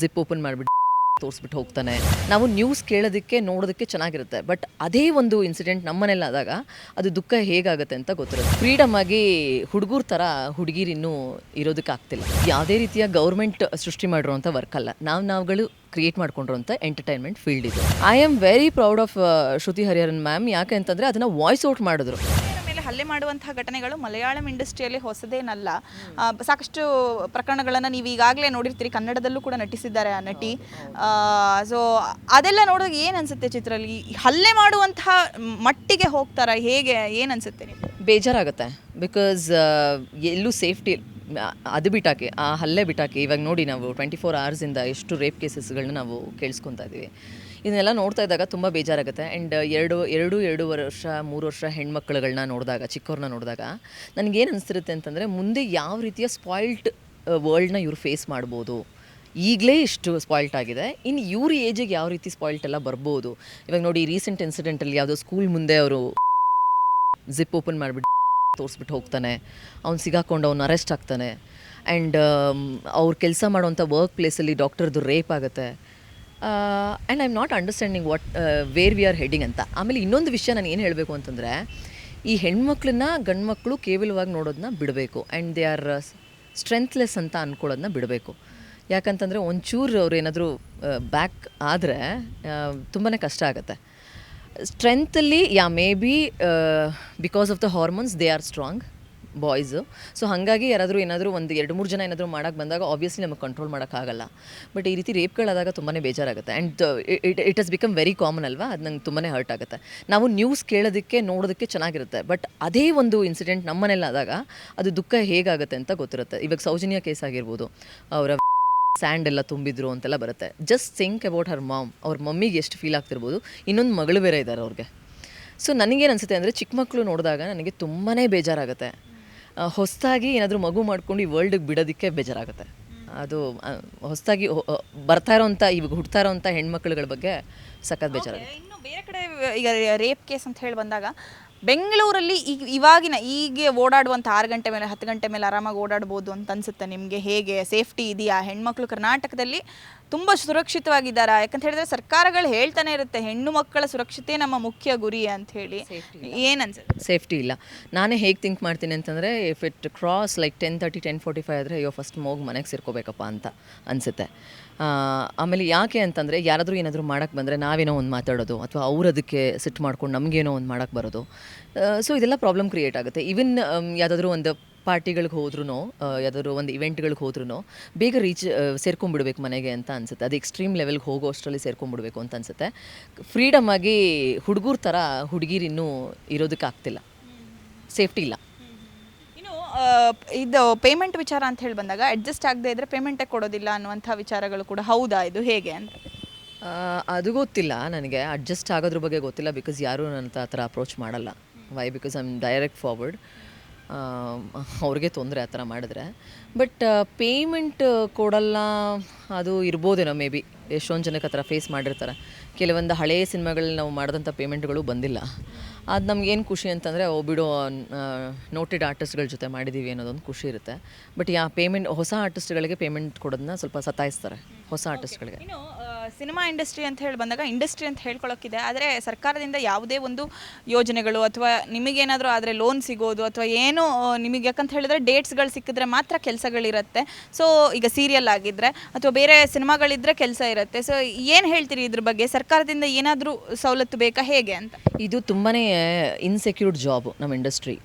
Zip open ಮಾಡಿಬಿಟ್ಟು ತೋರಿಸ್ಬಿಟ್ಟು ಹೋಗ್ತಾನೆ. ನಾವು ನ್ಯೂಸ್ ಕೇಳೋದಕ್ಕೆ, ನೋಡೋದಕ್ಕೆ ಚೆನ್ನಾಗಿರುತ್ತೆ. ಬಟ್ ಅದೇ ಒಂದು ಇನ್ಸಿಡೆಂಟ್ ನಮ್ಮನೇಲಿ ಆದಾಗ ಅದು ದುಃಖ ಹೇಗಾಗುತ್ತೆ ಅಂತ ಗೊತ್ತಿರುತ್ತೆ. ಫ್ರೀಡಮ್ ಆಗಿ ಹುಡುಗರ ಥರ ಹುಡುಗಿರಿನ್ನೂ ಇರೋದಕ್ಕೆ ಆಗ್ತಿಲ್ಲ. ಯಾವುದೇ ರೀತಿಯ ಗೌರ್ಮೆಂಟ್ ಸೃಷ್ಟಿ ಮಾಡಿರುವಂಥ ವರ್ಕ್ ಅಲ್ಲ. ನಾವು ನಾವುಗಳು ಕ್ರಿಯೇಟ್ ಮಾಡ್ಕೊಂಡಿರೋಂಥ ಎಂಟರ್ಟೈನ್ಮೆಂಟ್ ಫೀಲ್ಡ್ ಇದು. I am very proud of Shruti Hariharan ma'am ಯಾಕೆ ಅಂತಂದರೆ ಅದನ್ನು ವಾಯ್ಸ್ ಔಟ್ ಮಾಡಿದ್ರು. ಹಲ್ಲೆ ಮಾಡುವಂತಹ ಘಟನೆಗಳು ಮಲಯಾಳಂ ಇಂಡಸ್ಟ್ರಿಯಲ್ಲಿ ಹೊಸದೇನಲ್ಲ. ಸಾಕಷ್ಟು ಪ್ರಕರಣಗಳನ್ನು ನೀವು ಈಗಾಗಲೇ ನೋಡಿರ್ತೀರಿ. ಕನ್ನಡದಲ್ಲೂ ಕೂಡ ನಟಿಸಿದ್ದಾರೆ ಆ ನಟಿ. ಸೊ ಅದೆಲ್ಲ ನೋಡಿದಾಗ ಏನು ಅನ್ಸುತ್ತೆ ಚಿತ್ರದಲ್ಲಿ? ಹಲ್ಲೆ ಮಾಡುವಂತಹ ಮಟ್ಟಿಗೆ ಹೋಗ್ತಾರ? ಹೇಗೆ? ಏನು ಅನಿಸುತ್ತೆ ಬೇಜಾರಾಗುತ್ತೆ. ಬಿಕಾಸ್ ಎಲ್ಲೂ ಸೇಫ್ಟಿ ಅದು ಬಿಟ್ಟಾಕಿ, ಆ ಹಲ್ಲೆ ಬಿಟ್ಟಾಕಿ ಇವಾಗ ನೋಡಿ ನಾವು ಟ್ವೆಂಟಿ ಫೋರ್ ಅವರ್ಸಿಂದ ಎಷ್ಟು ರೇಪ್ ಕೇಸಸ್ಗಳನ್ನ ನಾವು ಕೇಳಿಸ್ಕೊತಾ ಇದ್ದೀವಿ. ಇದನ್ನೆಲ್ಲ ನೋಡ್ತಾ ಇದ್ದಾಗ ತುಂಬ ಬೇಜಾರಾಗುತ್ತೆ. ಆ್ಯಂಡ್ ಎರಡು ಎರಡು, ಎರಡೂವರೆ ವರ್ಷ, ಮೂರು ವರ್ಷ ಹೆಣ್ಮಕ್ಳುಗಳನ್ನ ನೋಡಿದಾಗ ಚಿಕ್ಕವ್ರನ್ನ ನೋಡಿದಾಗ ನನಗೇನು ಅನಿಸ್ತಿರುತ್ತೆ ಅಂತಂದರೆ ಮುಂದೆ ಯಾವ ರೀತಿಯ ಸ್ಪಾಯಿಲ್ಡ್ ವರ್ಲ್ಡ್ನ ಇವ್ರು ಫೇಸ್ ಮಾಡ್ಬೋದು. ಈಗಲೇ ಇಷ್ಟು ಸ್ಪಾಯಿಲ್ಟ್ ಆಗಿದೆ. ಇನ್ನು ಇವ್ರ ಏಜಿಗೆ ಯಾವ ರೀತಿ ಸ್ಪಾಯಿಲ್ಟ್ ಎಲ್ಲ ಬರ್ಬೋದು. ಇವಾಗ ನೋಡಿ ರೀಸೆಂಟ್ ಇನ್ಸಿಡೆಂಟಲ್ಲಿ ಯಾವುದೋ ಸ್ಕೂಲ್ ಮುಂದೆ ಅವರು ಜಿಪ್ ಓಪನ್ ಮಾಡಿಬಿಟ್ಟು ತೋರಿಸ್ಬಿಟ್ಟು ಹೋಗ್ತಾನೆ. ಅವ್ನು ಸಿಗಾಕೊಂಡು ಅವ್ನು ಅರೆಸ್ಟ್ ಆಗ್ತಾನೆ. ಆ್ಯಂಡ್ ಅವ್ರು ಕೆಲಸ ಮಾಡುವಂಥ ವರ್ಕ್ ಪ್ಲೇಸಲ್ಲಿ ಡಾಕ್ಟರ್ದು ರೇಪ್ ಆಗುತ್ತೆ. And I am not understanding what where we are heading ಅಂತ. ಆಮೇಲೆ ಇನ್ನೊಂದು ವಿಷಯ ನಾನು ಏನು ಹೇಳಬೇಕು ಅಂತಂದರೆ, ಈ ಹೆಣ್ಮಕ್ಳನ್ನ ಗಂಡ್ಮಕ್ಳು ಕೇವಲವಾಗಿ ನೋಡೋದನ್ನ ಬಿಡಬೇಕು ಆ್ಯಂಡ್ ದೇ ಆರ್ ಸ್ಟ್ರೆಂತ್ಲೆಸ್ ಅಂತ ಅಂದ್ಕೊಳ್ಳೋದನ್ನ ಬಿಡಬೇಕು. ಯಾಕಂತಂದರೆ ಒಂಚೂರು ಅವ್ರು ಏನಾದರೂ ಬ್ಯಾಕ್ ಆದರೆ ತುಂಬಾ ಕಷ್ಟ ಆಗುತ್ತೆ. ಸ್ಟ್ರೆಂತಲ್ಲಿ yeah may be because of the hormones they are strong boys so ಹಾಗಾಗಿ ಯಾರಾದರೂ ಏನಾದರೂ ಒಂದು ಎರಡು ಮೂರು ಜನ ಏನಾದರೂ ಮಾಡೋಕ್ಕೆ ಬಂದಾಗ ಆಬ್ವಿಯಸ್ಲಿ ನಮಗೆ ಕಂಟ್ರೋಲ್ ಮಾಡೋಕ್ಕಾಗಲ್ಲ ಬಟ್ ಈ ರೀತಿ ರೇಪ್ಗಳಾದಾಗ ತುಂಬಾ ಬೇಜಾರಾಗುತ್ತೆ. And it it has become very common ಅಲ್ವಾ? ಅದು ನಂಗೆ ತುಂಬಾ ಹರ್ಟ್ ಆಗುತ್ತೆ. ನಾವು ನ್ಯೂಸ್ ಕೇಳೋದಕ್ಕೆ, ನೋಡೋದಕ್ಕೆ ಚೆನ್ನಾಗಿರುತ್ತೆ. ಬಟ್ ಅದೇ ಒಂದು ಇನ್ಸಿಡೆಂಟ್ ನಮ್ಮನೇಲಿ ಆದಾಗ ಅದು ದುಃಖ ಹೇಗಾಗುತ್ತೆ ಅಂತ ಗೊತ್ತಿರುತ್ತೆ. ಇವಾಗ ಸೌಜನ್ಯ ಕೇಸ್ ಆಗಿರ್ಬೋದು. ಅವರ ಸ್ಯಾಂಡ್ ಎಲ್ಲ ತುಂಬಿದ್ರು ಅಂತೆಲ್ಲ ಬರುತ್ತೆ. Just think about her mom ಅವ್ರ ಮಮ್ಮಿಗೆ ಎಷ್ಟು ಫೀಲ್ ಆಗ್ತಿರ್ಬೋದು. ಇನ್ನೊಂದು ಮಗಳು ಬೇರೆ ಇದ್ದಾರೆ ಅವ್ರಿಗೆ. ಸೊ ನನಗೇನು ಅನಿಸುತ್ತೆ ಅಂದರೆ, ಚಿಕ್ಕ ಮಕ್ಕಳು ನೋಡಿದಾಗ ನನಗೆ ತುಂಬಾ ಬೇಜಾರಾಗುತ್ತೆ. ಹೊಸದಾಗಿ ಏನಾದರೂ ಮಗು ಮಾಡ್ಕೊಂಡು ಈ ವರ್ಲ್ಡಿಗೆ ಬಿಡೋದಕ್ಕೆ ಬೇಜಾರಾಗುತ್ತೆ. ಅದು ಹೊಸದಾಗಿ ಬರ್ತಾ ಇರೋವಂಥ ಇವಾಗ ಹುಡ್ತಾ ಇರೋವಂಥ ಹೆಣ್ಮಕ್ಳುಗಳ ಬಗ್ಗೆ ಸಖತ್ ಬೇಜಾರಾಗುತ್ತೆ. ಇನ್ನು ಬೇರೆ ಕಡೆ, ಈಗ ರೇಪ್ ಕೇಸ್ ಅಂತ ಹೇಳಿ ಬಂದಾಗ ಬೆಂಗಳೂರಲ್ಲಿ ಈಗ ಇವಾಗಿನ ಈಗ ಓಡಾಡುವಂಥ ಆರು ಗಂಟೆ ಮೇಲೆ ಹತ್ತು ಗಂಟೆ ಮೇಲೆ ಆರಾಮಾಗಿ ಓಡಾಡ್ಬೋದು ಅಂತ ಅನ್ಸುತ್ತೆ ನಿಮಗೆ ಹೇಗೆ? ಸೇಫ್ಟಿ ಇದೆಯಾ? ಹೆಣ್ಮಕ್ಳು ಕರ್ನಾಟಕದಲ್ಲಿ ತುಂಬ ಸುರಕ್ಷಿತವಾಗಿದ್ದಾರಾ? ಯಾಕಂತ ಹೇಳಿದ್ರೆ ಸರ್ಕಾರಗಳು ಹೇಳ್ತಾನೆ ಇರುತ್ತೆ ಹೆಣ್ಣು ಮಕ್ಕಳ ಸುರಕ್ಷತೆ ನಮ್ಮ ಮುಖ್ಯ ಗುರಿ ಅಂತ ಹೇಳಿ. ಏನು ಅನ್ಸುತ್ತೆ? ಸೇಫ್ಟಿ ಇಲ್ಲ. ನಾನೇ ಹೇಗೆ ಥಿಂಕ್ ಮಾಡ್ತೀನಿ ಅಂತಂದರೆ if it cross like ten thirty ten forty five ಆದರೆ ಅಯ್ಯೋ ಫಸ್ಟ್ ಮೋಗ್ ಮನೆಗೆ ಸೇರ್ಕೋಬೇಕಪ್ಪ ಅಂತ ಅನಿಸುತ್ತೆ. ಆಮೇಲೆ ಯಾಕೆ ಅಂತಂದರೆ ಯಾರಾದರೂ ಏನಾದರೂ ಮಾಡೋಕ್ಕೆ ಬಂದರೆ ನಾವೇನೋ ಒಂದು ಮಾತಾಡೋದು ಅಥವಾ ಅವ್ರು ಅದಕ್ಕೆ ಸಿಟ್ಟು ಮಾಡ್ಕೊಂಡು ನಮಗೇನೋ ಒಂದು ಮಾಡೋಕ್ಕೆ ಬರೋದು. ಸೊ ಇದೆಲ್ಲ ಪ್ರಾಬ್ಲಮ್ ಕ್ರಿಯೇಟ್ ಆಗುತ್ತೆ. ಈವನ್ ಯಾವುದಾದ್ರೂ ಒಂದು ಪಾರ್ಟಿಗಳಿಗೆ ಹೋದ್ರೂ ಯಾವ್ದಾದ್ರು ಒಂದು ಇವೆಂಟ್ಗಳಿಗೆ ಹೋದ್ರೂ ಬೇಗ ರೀಚ್ ಸೇರ್ಕೊಂಡ್ಬಿಡ್ಬೇಕು ಮನೆಗೆ ಅಂತ ಅನಿಸುತ್ತೆ. ಅದು ಎಕ್ಸ್ಟ್ರೀಮ್ ಲೆವೆಲ್ಗೆ ಹೋಗೋ ಅಷ್ಟರಲ್ಲಿ ಸೇರ್ಕೊಂಡ್ಬಿಡ್ಬೇಕು ಅಂತ ಅನಿಸುತ್ತೆ. ಫ್ರೀಡಮ್ ಆಗಿ ಹುಡುಗರ ಥರ ಇರೋದಕ್ಕೆ ಆಗ್ತಿಲ್ಲ ಸೇಫ್ಟಿ ಇಲ್ಲ. ಇನ್ನು ಇದು ಪೇಮೆಂಟ್ ವಿಚಾರ ಅಂತ ಹೇಳಿ ಬಂದಾಗ ಅಡ್ಜಸ್ಟ್ ಆಗದೆ ಇದ್ರೆ ಪೇಮೆಂಟೇ ಕೊಡೋದಿಲ್ಲ ಅನ್ನುವಂಥ ವಿಚಾರಗಳು ಕೂಡ ಹೌದಾ? ಇದು ಹೇಗೆ ಅಂತ? ಅದು ಗೊತ್ತಿಲ್ಲ ನನಗೆ. ಅಡ್ಜಸ್ಟ್ ಆಗೋದ್ರ ಬಗ್ಗೆ ಗೊತ್ತಿಲ್ಲ ಬಿಕಾಸ್ ಯಾರೂ ನನ್ನ ಆ ಥರ ಅಪ್ರೋಚ್ ಮಾಡಲ್ಲ. Why because I am direct forward ಅವ್ರಿಗೆ ತೊಂದರೆ ಆ ಥರ ಮಾಡಿದ್ರೆ. ಬಟ್ ಪೇಮೆಂಟ್ ಕೊಡಲ್ಲ ಅದು ಇರ್ಬೋದೇನೋ ಮೇ ಬಿ ಎಷ್ಟೊಂದು ಜನಕ್ಕೆ ಆ ಥರ ಫೇಸ್ ಮಾಡಿರ್ತಾರೆ. ಕೆಲವೊಂದು ಹಳೆಯ ಸಿನಿಮಾಗಳಲ್ಲಿ ನಾವು ಮಾಡಿದಂಥ ಪೇಮೆಂಟ್ಗಳು ಬಂದಿಲ್ಲ. ಅದು ನಮಗೇನು ಖುಷಿ ಅಂತಂದರೆ, ಓ, ಬಿಡೋ ನೋಟೆಡ್ ಆರ್ಟಿಸ್ಟ್ಗಳ ಜೊತೆ ಮಾಡಿದ್ದೀವಿ ಅನ್ನೋದೊಂದು ಖುಷಿ ಇರುತ್ತೆ. ಬಟ್ ಯಾ ಪೇಮೆಂಟ್ ಹೊಸ ಆರ್ಟಿಸ್ಟ್ಗಳಿಗೆ ಪೇಮೆಂಟ್ ಕೊಡೋದನ್ನ ಸ್ವಲ್ಪ ಸತಾಯಿಸ್ತಾರೆ. ಹೊಸ ಆರ್ಟಿಸ್ಟ್ಗಳಿಗೆ ಇನ್ನು ಸಿನಿಮಾ ಇಂಡಸ್ಟ್ರಿ ಅಂತ ಹೇಳಿ ಬಂದಾಗ ಇಂಡಸ್ಟ್ರಿ ಅಂತ ಹೇಳ್ಕೊಳ್ಳೋಕ್ಕಿದೆ ಆದರೆ ಸರ್ಕಾರದಿಂದ ಯಾವುದೇ ಒಂದು ಯೋಜನೆಗಳು ಅಥವಾ ನಿಮಗೇನಾದರೂ ಆದರೆ ಲೋನ್ ಸಿಗೋದು ಅಥವಾ ಏನು ನಿಮಗೆ ಯಾಕಂತ ಹೇಳಿದ್ರೆ ಡೇಟ್ಸ್ಗಳು ಸಿಕ್ಕಿದ್ರೆ ಮಾತ್ರ ಕೆಲಸಗಳಿರುತ್ತೆ. ಸೊ ಈಗ ಸೀರಿಯಲ್ ಆಗಿದ್ದರೆ ಅಥವಾ ಬೇರೆ ಸಿನಿಮಾಗಳಿದ್ದರೆ ಕೆಲಸ ಇರುತ್ತೆ. ಸೊ ಏನು ಹೇಳ್ತೀರಿ ಇದ್ರ ಬಗ್ಗೆ? ಸರ್ಕಾರದಿಂದ ಏನಾದರೂ ಸವಲತ್ತು ಬೇಕಾ? ಹೇಗೆ ಅಂತ? ಇದು ತುಂಬಾ ಇನ್ಸೆಕ್ಯೂರ್ಡ್ ಜಾಬ್ ನಮ್ಮ ಇಂಡಸ್ಟ್ರಿ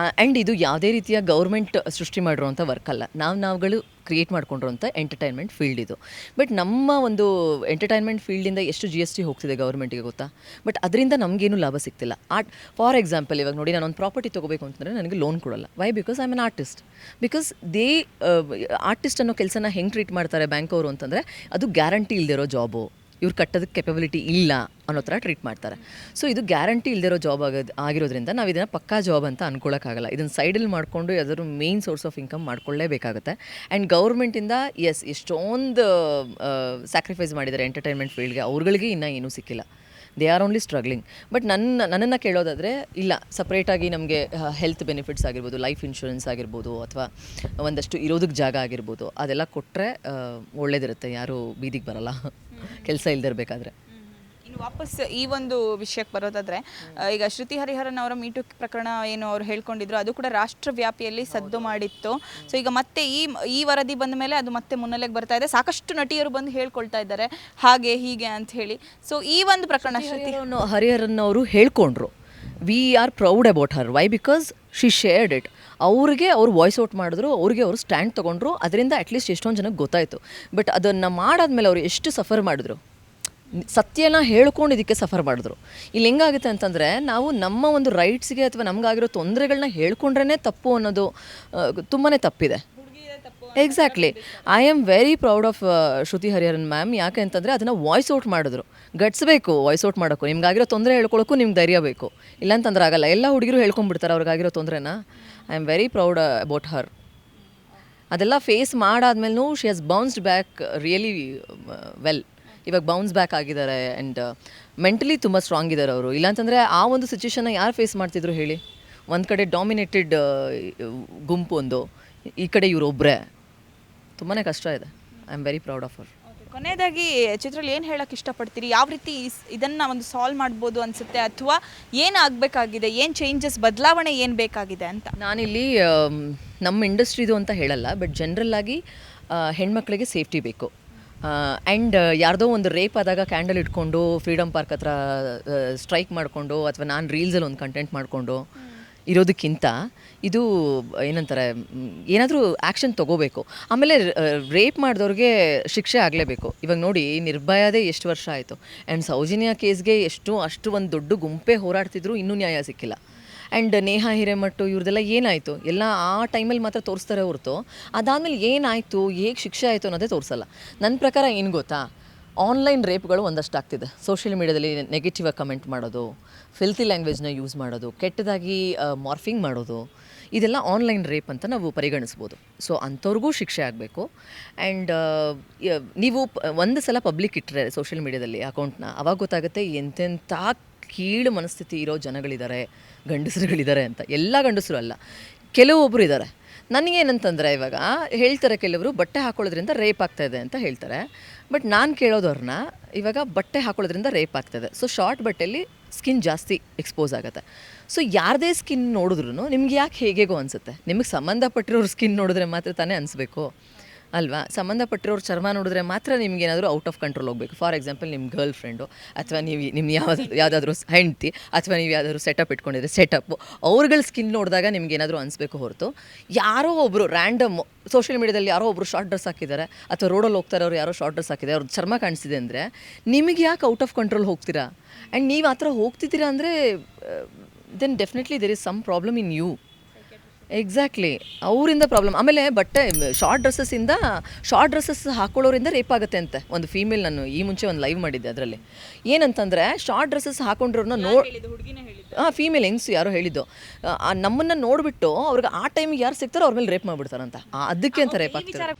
ಆ್ಯಂಡ್ ಇದು ಯಾವುದೇ ರೀತಿಯ ಗೌರ್ಮೆಂಟ್ ಸೃಷ್ಟಿ ಮಾಡಿರುವಂಥ ವರ್ಕ್ ಅಲ್ಲ. ನಾವು ನಾವುಗಳು ಕ್ರಿಯೇಟ್ ಅಂತ ಎಂಟರ್ಟೈನ್ಮೆಂಟ್ ಫೀಲ್ಡ್ ಇದು. ಬಟ್ ನಮ್ಮ ಒಂದು ಎಂಟರ್ಟೈನ್ಮೆಂಟ್ ಫೀಲ್ಡಿಂದ ಎಷ್ಟು ಜಿ ಎಸ್ ಟಿ ಹೋಗ್ತಿದೆ ಗೌರ್ಮೆಂಟಿಗೆ ಗೊತ್ತಾ? ಬಟ್ ಅದರಿಂದ ನಮಗೇನು ಲಾಭ ಸಿಗ್ತಿಲ್ಲ. ಆರ್ಟ್ ಫಾರ್ ಎಕ್ಸಾಂಪಲ್ ಇವಾಗ ನೋಡಿ ನಾನು ಒಂದು ಪ್ರಾಪರ್ಟಿ ತೊಗೋಬೇಕು ಅಂತಂದರೆ ನನಗೆ ಲೋನ್ ಕೊಡಲ್ಲ. Why because I am an artist because they artist ಅನ್ನೋ ಕೆಲಸನ ಹೆಂಗೆ ಟ್ರೀಟ್ ಮಾಡ್ತಾರೆ ಬ್ಯಾಂಕ್ ಅವರು ಅಂತಂದರೆ ಅದು ಗ್ಯಾರಂಟಿ ಇಲ್ದಿರೋ ಜಾಬು ಇವ್ರು ಕಟ್ಟೋದಕ್ಕೆ ಕೆಪಬಿಲಿಟಿ ಇಲ್ಲ ಅನ್ನೋ ಥರ ಟ್ರೀಟ್ ಮಾಡ್ತಾರೆ. ಸೊ ಇದು ಗ್ಯಾರಂಟಿ ಇಲ್ದಿರೋ ಜಾಬ್ ಆಗೋದು ಆಗಿರೋದ್ರಿಂದ ನಾವು ಇದನ್ನು ಪಕ್ಕಾ ಜಾಬ್ ಅಂತ ಅನ್ಕೊಳ್ಳೋಕ್ಕಾಗಲ್ಲ ಇದನ್ನು ಸೈಡಲ್ಲಿ ಮಾಡಿಕೊಂಡು ಯಾವ್ದಾದ್ರು ಮೇನ್ ಸೋರ್ಸ್ ಆಫ್ ಇನ್ಕಮ್ ಮಾಡ್ಕೊಳ್ಳೇಬೇಕಾಗುತ್ತೆ. ಆ್ಯಂಡ್ ಗೌರ್ಮೆಂಟಿಂದ ಎಸ್ ಎಷ್ಟೊಂದು ಸ್ಯಾಕ್ರಿಫೈಸ್ ಮಾಡಿದ್ದಾರೆ ಎಂಟರ್ಟೈನ್ಮೆಂಟ್ ಫೀಲ್ಡ್ಗೆ ಅವ್ರುಗಳಿಗೆ ಇನ್ನೂ ಏನೂ ಸಿಕ್ಕಿಲ್ಲ. They are only struggling but ನನ್ನ, ನನ್ನನ್ನು ಕೇಳೋದಾದರೆ, ಇಲ್ಲ ಸಪ್ರೇಟಾಗಿ ನಮಗೆ ಹೆಲ್ತ್ ಬೆನಿಫಿಟ್ಸ್ ಆಗಿರ್ಬೋದು ಲೈಫ್ ಇನ್ಶೂರೆನ್ಸ್ ಆಗಿರ್ಬೋದು, ಅಥವಾ ಒಂದಷ್ಟು ಇರೋದಕ್ಕೆ ಜಾಗ ಆಗಿರ್ಬೋದು, ಅದೆಲ್ಲ ಕೊಟ್ಟರೆ ಒಳ್ಳೇದಿರುತ್ತೆ. ಯಾರೂ ಬೀದಿಗೆ ಬರಲ್ಲ. ಕೆಲಸ ಇಲ್ದಿರಬೇಕಾದ್ರೆ ಇನ್ನು ವಾಪಸ್ ಈ ಒಂದು ವಿಷಯಕ್ಕೆ ಬರೋದಾದ್ರೆ ಆ, ಈಗ ಶ್ರುತಿ ಹರಿಹರನ್ ಅವರ ಮೀಟು ಪ್ರಕರಣ ಏನು ಅವ್ರು ಹೇಳ್ಕೊಂಡಿದ್ರು ಅದು ಕೂಡ ರಾಷ್ಟ್ರವ್ಯಾಪಿಯಲ್ಲಿ ಸದ್ದು ಮಾಡಿತ್ತು. ಸೊ ಈಗ ಮತ್ತೆ ಈ ಈ ವರದಿ ಬಂದ ಮೇಲೆ ಅದು ಮತ್ತೆ ಮುನ್ನೆಲೆಗೆ ಬರ್ತಾ ಇದೆ. ಸಾಕಷ್ಟು ನಟಿಯರು ಬಂದು ಹೇಳ್ಕೊಳ್ತಾ ಇದ್ದಾರೆ ಹಾಗೆ ಹೀಗೆ ಅಂತ ಹೇಳಿ. ಸೊ ಈ ಒಂದು ಪ್ರಕರಣ ಶ್ರುತಿ ಹರಿಹರನ್ ಹರಿಹರನ್ ಅವರು ಹೇಳ್ಕೊಂಡ್ರು. We are proud about her why because she shared it ಅವ್ರಿಗೆ ಅವ್ರು ವಾಯ್ಸ್ ಔಟ್ ಮಾಡಿದ್ರು, ಅವ್ರಿಗೆ ಅವರು ಸ್ಟ್ಯಾಂಡ್ ತೊಗೊಂಡ್ರು, ಅದರಿಂದ ಅಟ್ಲೀಸ್ಟ್ ಎಷ್ಟೊಂದು ಜನಕ್ಕೆ ಗೊತ್ತಾಯಿತು. ಬಟ್ ಅದನ್ನು ಮಾಡಾದ್ಮೇಲೆ ಅವರು ಎಷ್ಟು ಸಫರ್ ಮಾಡಿದ್ರು? ಸತ್ಯನ ಹೇಳ್ಕೊಂಡು ಇದಕ್ಕೆ ಸಫರ್ ಮಾಡಿದ್ರು. ಇಲ್ಲಿ ಹೆಂಗಾಗುತ್ತೆ ಅಂತಂದರೆ, ನಾವು ನಮ್ಮ ಒಂದು ರೈಟ್ಸ್ಗೆ ಅಥವಾ ನಮಗಾಗಿರೋ ತೊಂದರೆಗಳನ್ನ ಹೇಳ್ಕೊಂಡ್ರೇ ತಪ್ಪು ಅನ್ನೋದು ತುಂಬಾ ತಪ್ಪಿದೆ. Exactly I am very proud of Shruti Hariharan ma'am ಯಾಕೆ ಅಂತಂದರೆ ಅದನ್ನು ವಾಯ್ಸ್ ಔಟ್ ಮಾಡಿದ್ರು. ಗಟ್ಸ್ಬೇಕು ವಾಯ್ಸ್ ಔಟ್ ಮಾಡೋಕ್ಕೂ. ನಿಮ್ಗಾಗಿರೋ ತೊಂದರೆ ಹೇಳ್ಕೊಳ್ಳೋಕ್ಕೂ ನಿಮ್ಗೆ ಧೈರ್ಯ ಬೇಕು. ಇಲ್ಲಾಂತಂದ್ರೆ ಆಗಲ್ಲ. ಎಲ್ಲ ಹುಡುಗಿರು ಹೇಳ್ಕೊಂಬಿಡ್ತಾರೆ ಅವ್ರಿಗಾಗಿರೋ ತೊಂದರೆನ. I am very proud about her ಅದೆಲ್ಲ face ಮಾಡಾದ್ಮೇಲೂ she has bounced back really well ಇವಾಗ ಬೌನ್ಸ್ ಬ್ಯಾಕ್ ಆಗಿದ್ದಾರೆ ಆ್ಯಂಡ್ ಮೆಂಟಲಿ ತುಂಬ ಸ್ಟ್ರಾಂಗ್ ಇದ್ದಾರೆ ಅವರು. ಇಲ್ಲಾಂತಂದರೆ ಆ ಒಂದು ಸಿಚುವೇಶನ್ನ ಯಾರು ಫೇಸ್ ಮಾಡ್ತಿದ್ರು ಹೇಳಿ? ಒಂದು ಕಡೆ ಡಾಮಿನೇಟೆಡ್ ಗುಂಪು ಒಂದು. ಈ ಕಡೆ ಇವರೊಬ್ಬರೇ ತುಂಬಾ ಕಷ್ಟ ಇದೆ. I am very proud of hour ಕೊನೆಯದಾಗಿ ಚಿತ್ರದಲ್ಲಿ ಏನು ಹೇಳಕ್ಕೆ ಇಷ್ಟಪಡ್ತೀರಿ? ಯಾವ ರೀತಿ ಇದನ್ನು ಇದನ್ನ ಒಂದು ಸಾಲ್ವ್ ಮಾಡ್ಬೋದು ಅನ್ಸುತ್ತೆ? ಅಥವಾ ಏನು ಆಗಬೇಕಾಗಿದೆ? ಏನು ಚೇಂಜಸ್ ಬದಲಾವಣೆ ಏನು ಬೇಕಾಗಿದೆ ಅಂತ? ನಾನಿಲ್ಲಿ ಆಮ್, ನಮ್ಮ ಇಂಡಸ್ಟ್ರಿದು ಅಂತ ಹೇಳಲ್ಲ ಬಟ್ ಜನರಲ್ಲಾಗಿ ಹೆಣ್ಮಕ್ಳಿಗೆ ಸೇಫ್ಟಿ ಬೇಕು. ಆ್ಯಂಡ್ ಯಾರ್ದೋ ಒಂದು ರೇಪ್ ಆದಾಗ ಕ್ಯಾಂಡಲ್ ಇಟ್ಕೊಂಡು ಫ್ರೀಡಮ್ ಪಾರ್ಕ್ ಹತ್ರ ಸ್ಟ್ರೈಕ್ ಮಾಡಿಕೊಂಡು ಅಥವಾ ನಾನು ರೀಲ್ಸಲ್ಲಿ ಒಂದು ಕಂಟೆಂಟ್ ಮಾಡಿಕೊಂಡು ಇರೋದಕ್ಕಿಂತ ಇದು ಏನಂತಾರೆ, ಏನಾದರೂ ಆ್ಯಕ್ಷನ್ ತೊಗೋಬೇಕು. ಆಮೇಲೆ ರೇಪ್ ಮಾಡಿದವ್ರಿಗೆ ಶಿಕ್ಷೆ ಆಗಲೇಬೇಕು. ಇವಾಗ ನೋಡಿ ನಿರ್ಭಯದೇ ಎಷ್ಟು ವರ್ಷ ಆಯಿತು. ಆ್ಯಂಡ್ ಸೌಜನ್ಯ ಕೇಸ್ಗೆ ಎಷ್ಟು, ಅಷ್ಟು ಒಂದು ದೊಡ್ಡ ಗುಂಪೇ ಹೋರಾಡ್ತಿದ್ರು, ಇನ್ನೂ ನ್ಯಾಯ ಸಿಕ್ಕಿಲ್ಲ. ಆ್ಯಂಡ್ ನೇಹಾ ಹಿರೇಮಠು ಇವ್ರದ್ದೆಲ್ಲ ಏನಾಯಿತು? ಎಲ್ಲ ಆ ಟೈಮಲ್ಲಿ ಮಾತ್ರ ತೋರಿಸ್ತಾರೆ ಹೊರತು. ಅದಾದಮೇಲೆ ಏನಾಯಿತು? ಹೇಗೆ ಶಿಕ್ಷೆ ಆಯಿತು ಅನ್ನೋದೇ ತೋರಿಸಲ್ಲ. ನನ್ನ ಪ್ರಕಾರ ಏನು ಗೊತ್ತಾ? ಆನ್ಲೈನ್ ರೇಪ್ಗಳು ಒಂದಷ್ಟು ಆಗ್ತಿದೆ. ಸೋಷಿಯಲ್ ಮೀಡ್ಯಾದಲ್ಲಿ ನೆಗೆಟಿವ್ ಆಗಿ ಕಮೆಂಟ್ ಮಾಡೋದು ಫಿಲ್ತಿ ಲ್ಯಾಂಗ್ವೇಜ್ನ ಯೂಸ್ ಮಾಡೋದು, ಕೆಟ್ಟದಾಗಿ ಮಾರ್ಫಿಂಗ್ ಮಾಡೋದು, ಇದೆಲ್ಲ ಆನ್ಲೈನ್ ರೇಪ್ ಅಂತ ನಾವು ಪರಿಗಣಿಸ್ಬೋದು. ಸೊ ಅಂಥವ್ರಿಗೂ ಶಿಕ್ಷೆ ಆಗಬೇಕು. ಆ್ಯಂಡ್ ನೀವು ಒಂದು ಸಲ ಪಬ್ಲಿಕ್ ಇಟ್ಟರೆ ಸೋಷಿಯಲ್ ಮೀಡ್ಯಾದಲ್ಲಿ ಅಕೌಂಟ್ನ ಅವಾಗ ಗೊತ್ತಾಗುತ್ತೆ ಎಂತೆಂಥ ಕೀಳು ಮನಸ್ಥಿತಿ ಇರೋ ಜನಗಳಿದ್ದಾರೆ, ಗಂಡಸರುಗಳಿದ್ದಾರೆ ಅಂತ. ಎಲ್ಲ ಗಂಡಸರು ಅಲ್ಲ. ಕೆಲವೊಬ್ಬರು ಇದ್ದಾರೆ. ನನಗೇನಂತಂದರೆ ಇವಾಗ ಹೇಳ್ತಾರೆ ಕೆಲವರು, ಬಟ್ಟೆ ಹಾಕೊಳ್ಳೋದ್ರಿಂದ ರೇಪ್ ಆಗ್ತಾ ಇದೆ ಅಂತ ಹೇಳ್ತಾರೆ. ಬಟ್ ನಾನು ಕೇಳೋದವ್ರನ್ನ ಇವಾಗ ಬಟ್ಟೆ ಹಾಕೊಳ್ಳೋದ್ರಿಂದ ರೇಪ್ ಆಗ್ತದೆ ಸೊ ಶಾರ್ಟ್ ಬಟ್ಟೆಯಲ್ಲಿ ಸ್ಕಿನ್ ಜಾಸ್ತಿ ಎಕ್ಸ್ಪೋಸ್ ಆಗುತ್ತೆ. ಸೊ ಯಾರದೇ ಸ್ಕಿನ್ ನೋಡಿದ್ರು ನಿಮ್ಗೆ ಯಾಕೆ ಹೇಗೆಗೋ ಅನಿಸುತ್ತೆ. ನಿಮಗೆ ಸಂಬಂಧಪಟ್ಟಿರೋರು ಸ್ಕಿನ್ ನೋಡಿದ್ರೆ ಮಾತ್ರ ತಾನೇ ಅನಿಸ್ಬೇಕು. ಅಲ್ವಾ? ಸಂಬಂಧಪಟ್ಟಿರೋರು ಚರ್ಮ ನೋಡಿದ್ರೆ ಮಾತ್ರ ನಿಮ್ಗೆ ಏನಾದರೂ ಔಟ್ ಆಫ್ ಕಂಟ್ರೋಲ್ ಹೋಗಬೇಕು. ಫಾರ್ ಎಕ್ಸಾಂಪಲ್ ನಿಮ್ಮ ಗರ್ಲ್ ಫ್ರೆಂಡು ಅಥವಾ ನೀವು ನಿಮ್ಮ ಯಾವ ಯಾವುದಾದ್ರೂ ಹೆಂಡ್ತಿ, ಅಥವಾ ನೀವು ಯಾವ್ದಾದ್ರು ಸೆಟಪ್ ಇಟ್ಕೊಂಡಿದ್ರೆ ಸೆಟಪ್ಪು ಅವ್ರಗಳ ಸ್ಕಿನ್ ನೋಡಿದಾಗ ನಿಮ್ಗೆ ಏನಾದರೂ ಅನಿಸ್ಬೇಕು ಹೊರತು, ಯಾರೋ ಒಬ್ಬರು ರ್ಯಾಂಡಮ್ ಸೋಷಿಯಲ್ ಮೀಡ್ಯಾದಲ್ಲಿ ಯಾರೋ ಒಬ್ಬರು ಶಾರ್ಟ್ ಡ್ರೆಸ್ ಹಾಕಿದ್ದಾರೆ ಅಥವಾ ರೋಡಲ್ಲಿ ಹೋಗ್ತಾರೆ ಅವ್ರು ಯಾರೋ ಶಾರ್ಟ್ ಡ್ರೆಸ್ ಹಾಕಿದ್ದಾರೆ ಅವ್ರ ಚರ್ಮ ಕಾಣಿಸಿದೆ ಅಂದರೆ ನಿಮಗೆ ಯಾಕೆ ಔಟ್ ಆಫ್ ಕಂಟ್ರೋಲ್ ಹೋಗ್ತೀರಾ? ಆ್ಯಂಡ್ ನೀವು ಆ ಥರ ಹೋಗ್ತಿದ್ದೀರಾ ಅಂದರೆ then definitely there is some problem in you exactly ಅವರಿಂದ ಪ್ರಾಬ್ಲಮ್ ಆಮೇಲೆ ಬಟ್ಟೆ ಶಾರ್ಟ್ ಡ್ರೆಸ್ಸಸ್ಸಿಂದ ಶಾರ್ಟ್ ಡ್ರೆಸ್ಸಸ್ ಹಾಕೊಳ್ಳೋರಿಂದ ರೇಪ್ ಆಗುತ್ತೆ ಅಂತೆ. ಒಂದು ಫೀಮೇಲ್ ನಾನು ಈ ಮುಂಚೆ ಒಂದು ಲೈವ್ ಮಾಡಿದ್ದೆ ಅದರಲ್ಲಿ. ಏನಂತಂದರೆ ಶಾರ್ಟ್ ಡ್ರೆಸ್ಸಸ್ ಹಾಕೊಂಡಿರೋರ್ನ ನೋ ಹಾಂ ಫೀಮೇಲ್ ಹೆಂಗ್ಸು ಯಾರೋ ಹೇಳಿದ್ದು. ನಮ್ಮನ್ನು ನೋಡಿಬಿಟ್ಟು ಅವ್ರಿಗೆ ಆ ಟೈಮಿಗೆ ಯಾರು ಸಿಗ್ತಾರೋ ಅವ್ರ ಮೇಲೆ ರೇಪ್ ಮಾಡಿಬಿಡ್ತಾರಂತ. ಅದಕ್ಕೆ ಅಂತ ರೇಪ್ ಆಗ್ತಾರೆ